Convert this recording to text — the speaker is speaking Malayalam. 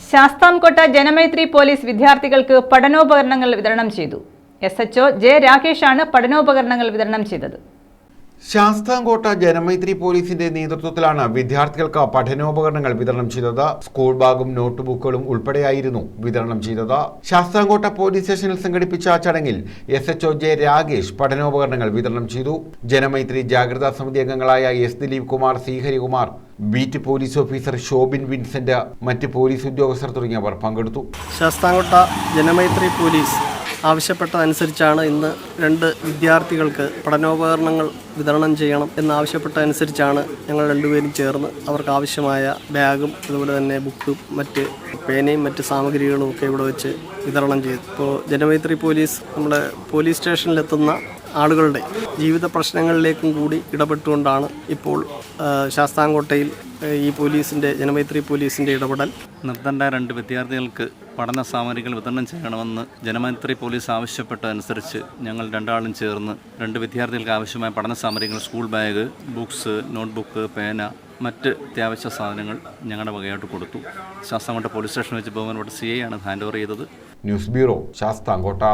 ശാസ്താംകോട്ട ജനമൈത്രി പോലീസ് വിദ്യാർത്ഥികൾക്ക് പഠനോപകരണങ്ങൾ വിതരണം ചെയ്തു. എസ് എച്ച്ഒ ജെ രാകേഷാണ് പഠനോപകരണങ്ങൾ വിതരണം ചെയ്തത്. ശാസ്താംകോട്ട ജനമൈത്രി പോലീസിന്റെ നേതൃത്വത്തിലാണ് വിദ്യാർത്ഥികൾക്ക് പഠനോപകരണങ്ങൾ വിതരണം ചെയ്തത്. സ്കൂൾ ബാഗും നോട്ട്ബുക്കുകളും ഉൾപ്പെടെയായിരുന്നു വിതരണം ചെയ്തത്. ശാസ്താംകോട്ട പോലീസ് സ്റ്റേഷനിൽ സംഘടിപ്പിച്ച ചടങ്ങിൽ എസ് എച്ച്ഒ ജെ രാകേഷ് പഠനോപകരണങ്ങൾ വിതരണം ചെയ്തു. ജനമൈത്രി ജാഗ്രതാ സമിതി അംഗങ്ങളായ S Dileep Kumar C Harikumar beat police officer Shobin Vincent മറ്റ് പോലീസ് ഉദ്യോഗസ്ഥർ തുടങ്ങിയവർ പങ്കെടുത്തു. ശാസ്താംകോട്ട ജനമൈത്രി പോലീസ് ആവശ്യപ്പെട്ടതനുസരിച്ചാണ് ഇന്ന് രണ്ട് വിദ്യാർത്ഥികൾക്ക് പഠനോപകരണങ്ങൾ വിതരണം ചെയ്യണം എന്നാവശ്യപ്പെട്ടതനുസരിച്ചാണ് ഞങ്ങൾ രണ്ടുപേരും ചേർന്ന് അവർക്ക് ആവശ്യമായ ബാഗും അതുപോലെ തന്നെ ബുക്കും മറ്റ് പേനയും മറ്റ് സാമഗ്രികളും ഒക്കെ ഇവിടെ വെച്ച് വിതരണം ചെയ്തു. ഇപ്പോൾ ജനമൈത്രി പോലീസ് നമ്മുടെ പോലീസ് സ്റ്റേഷനിലെത്തുന്ന ആളുകളുടെ ജീവിത പ്രശ്നങ്ങളിലേക്കും കൂടി ഇടപെട്ടുകൊണ്ടാണ് ഇപ്പോൾ ശാസ്താംകോട്ടയിൽ ഈ പോലീസിന്റെ ജനമൈത്രി പോലീസിന്റെ ഇടപെടൽ. നിർത്തണ്ട രണ്ട് വിദ്യാർത്ഥികൾക്ക് പഠന സാമഗ്രികൾ വിതരണം ചെയ്യണമെന്ന് ജനമൈത്രി പോലീസ് ആവശ്യപ്പെട്ടതനുസരിച്ച് ഞങ്ങൾ രണ്ടാളും ചേർന്ന് രണ്ട് വിദ്യാർത്ഥികൾക്ക് ആവശ്യമായ പഠന സാമഗ്രികൾ സ്കൂൾ ബാഗ് ബുക്സ് നോട്ട്ബുക്ക് പേന മറ്റ് അത്യാവശ്യ സാധനങ്ങൾ ഞങ്ങളുടെ വകയായിട്ട് കൊടുത്തു. ശാസ്താംകോട്ട പോലീസ് സ്റ്റേഷൻ വെച്ച് ബഹുമാനപ്പെട്ട സി ഐ ആണ് ഹാൻഡ് ഓവർ ചെയ്തത്. News bureau Sasthamcotta.